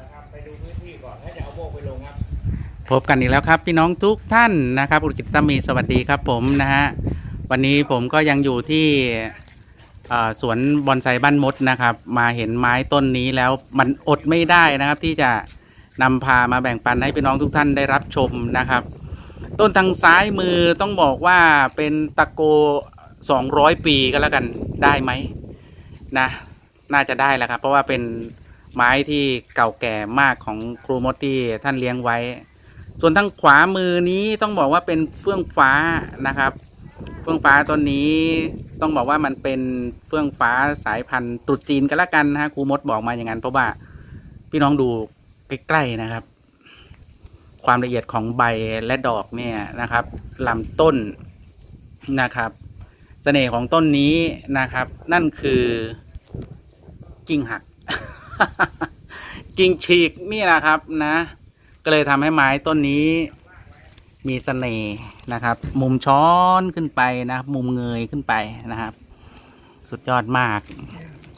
นะครับ ไปดูพื้นที่ก่อนถ้าจะเอาโบกไปลงครับ พบกันอีกแล้วครับ พี่น้องทุกท่านนะครับ อุรกิจตมีสวัสดีครับผมนะฮะวันนี้ผมก็ยังอยู่ที่เอ่อสวนบอนไซบ้านมดนะครับ มาเห็นไม้ต้นนี้แล้วมันอดไม่ได้นะครับ ที่จะนำพามาแบ่งปันให้พี่น้องทุกท่านได้รับชมนะครับ ต้นทางซ้ายมือต้องบอกว่าเป็นตะโก 200 ปีก็แล้วกันได้ไหมนะ น่าจะได้แล้วครับ เพราะว่าเป็น ไม้ที่เก่าแก่มากของครูมดที่ท่านเลี้ยงไว้ ส่วนทางขวามือนี้ต้องบอกว่าเป็นเฟื่องฟ้านะครับ เฟื่องฟ้าต้นนี้ต้องบอกว่ามันเป็นเฟื่องฟ้าสายพันธุ์ตรุษจีนกันละกันนะฮะครูมดบอกมาอย่างนั้นเพราะว่าพี่น้องดูใกล้ๆนะครับ ความละเอียดของใบและดอกเนี่ยนะครับลำต้นนะครับเสน่ห์ของต้นนี้นะครับ นั่นคือกิ่งหัก กิ่งฉีกนี่แหละครับนะ ก็เลยทำให้ไม้ต้นนี้ มีเสน่ห์นะครับ มุมช้อนขึ้นไปนะครับมุมเงยขึ้นไปนะครับ สุดยอดมาก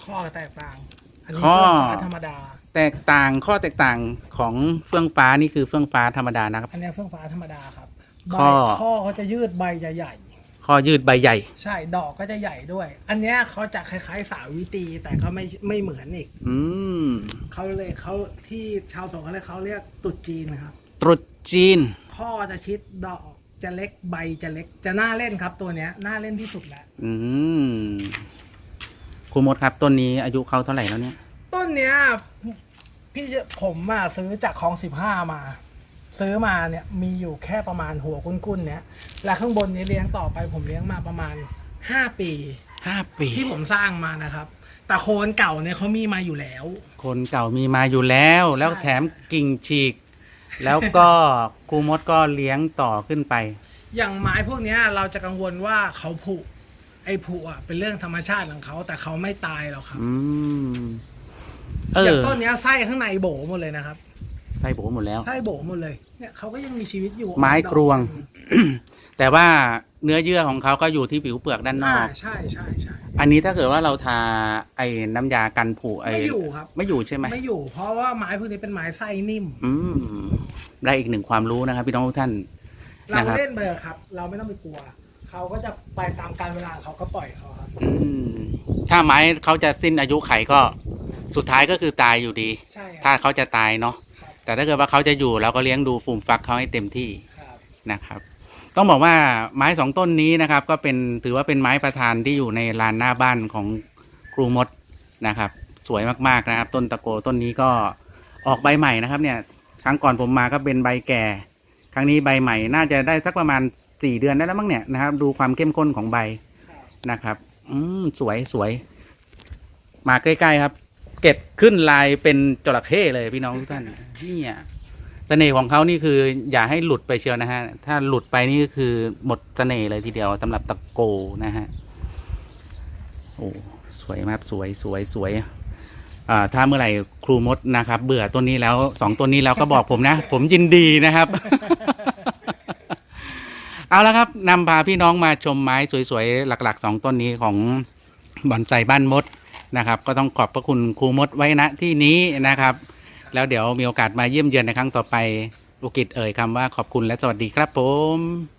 ข้อแตกต่าง อันนี้ข้อ เฟื่องฟ้าธรรมดา แตกต่างข้อแตกต่างของเฟื่องฟ้านี่คือเฟื่องฟ้าธรรมดานะครับ อันนี้เฟื่องฟ้าธรรมดาครับใบข้อ ข้อเขาจะยืดใบจะใหญ่ ข้อยืดใบใหญ่ ใช่ดอกก็จะใหญ่ด้วย อันเนี้ยเขาจะคล้ายๆสาวิตรีแต่ก็ไม่ไม่เหมือนอีกอืมเขาเลยเขาที่ชาวสวนเขาเรียกเขาเรียกตรุษจีนนะครับ ตรุษจีน ข้อจะชิดดอกจะเล็กใบจะเล็กจะน่าเล่นครับตัวเนี้ยน่าเล่นที่สุดแล้ว อืมครูมดครับต้นนี้อายุเขาเท่าไหร่แล้วเนี่ย ต้นเนี้ยพี่จะผมอะซื้อจากคลองสิบห้ามา ซื้อมาเนี่ยมีอยู่แค่ประมาณหัวกุ้นๆเนี้ยและข้างบนนี้เลี้ยงต่อไปผมเลี้ยงมาประมาณห้าปีห้าปีที่ผมสร้างมานะครับ แต่โคนเก่าเนี่ยเขามีมาอยู่แล้ว คนเก่ามีมาอยู่แล้ว แล้วใช่แถมกิ่งฉีก แล้วก็ครูมดก็เลี้ยงต่อขึ้นไป อย่างไม้พวกเนี้ยเราจะกังวลว่าเขาผุไอ้ผุอะเป็นเรื่องธรรมชาติของเขาแต่เขาไม่ตายหรอกครับอืมเออย่างอต้นเนี้ยไส้ข้างในโบหมดเลยนะครับ ใส่โบหมดแล้วไส้โบหมดเลยเนี่ยเขาก็ยังมีชีวิตอยู่ไม้กรวง แต่ว่าเนื้อเยื่อของเขาก็อยู่ที่ผิวเปลือกด้านนอ่าอก ใช่ใช่ใช่อันนี้ถ้าเกิดว่าเราทาไอ้น้ำยากันผุไอ้ไม่อยู่ครับ ไม่อยู่ใช่ไหม ไม่อยู่ เพราะว่าไม้พวกนี้เป็นไม้ไส้นิ่ม อืมได้อีกหนึ่งความรู้นะครับ พี่น้องทุกท่าน เรานะครับ เล่นไปเถอะครับ เราไม่ต้องไปกลัว เขาก็จะไปตามการเวลาเขาก็ปล่อยเขาครับ อืมถ้าไม้เขาจะสิ้นอายุไขก็สุดท้ายก็คือตายอยู่ดี ใช่คถ้ารับเขาจะตายเนาะครับ แต่ถ้าเกิดว่าเขาจะอยู่เราก็เลี้ยงดูฟูมฟักเขาให้เต็มที่ครับนะครับ ต้องบอกว่าไม้สองต้นนี้นะครับ ก็เป็นถือว่าเป็นไม้ประธานที่อยู่ในลานหน้าบ้านของครูมดนะครับ สวยมากๆนะครับ ต้นตะโกต้นนี้ก็ออกใบใหม่นะครับ เนี่ยครั้งก่อนผมมาก็เป็นใบแก่ ครั้งนี้ใบใหม่น่าจะได้สักประมาณสี่เดือนได้แล้วมั้งเนี่ยนะครับ ดูความเข้มข้นของใบครับนะครับ อืมสวยสวยมาใกล้ๆครับเก็บขึ้นลายเป็นจระเข้เลยพี่น้องทุกท่านนี่ยเสน่ห์ของเขานี่คืออย่าให้หลุดไปเชียวนะฮะ ถ้าหลุดไปนี่ก็คือหมดเสน่ห์เลยทีเดียวสำหรับตะโกนะฮะโอ้สวยมากสวยสวยสวยอ่าถ้าเมื่อไหร่ครูมดนะครับ เบื่อต้นนี้แล้วสองต้นนี้แล้วก็บอกผมนะ ผมยินดีนะครับ เอาละครับนำพาพี่น้องมาชมไม้สวยๆ หลักๆสองต้นนี้ของบอนไซบ้านมด นะครับ ก็ต้องขอบพระคุณครูมดไว้ณที่นี้นะครับ แล้วเดี๋ยวมีโอกาสมาเยี่ยมเยือนในครั้งต่อไปอุกกิจเอ่ยคำว่าขอบคุณและสวัสดีครับผม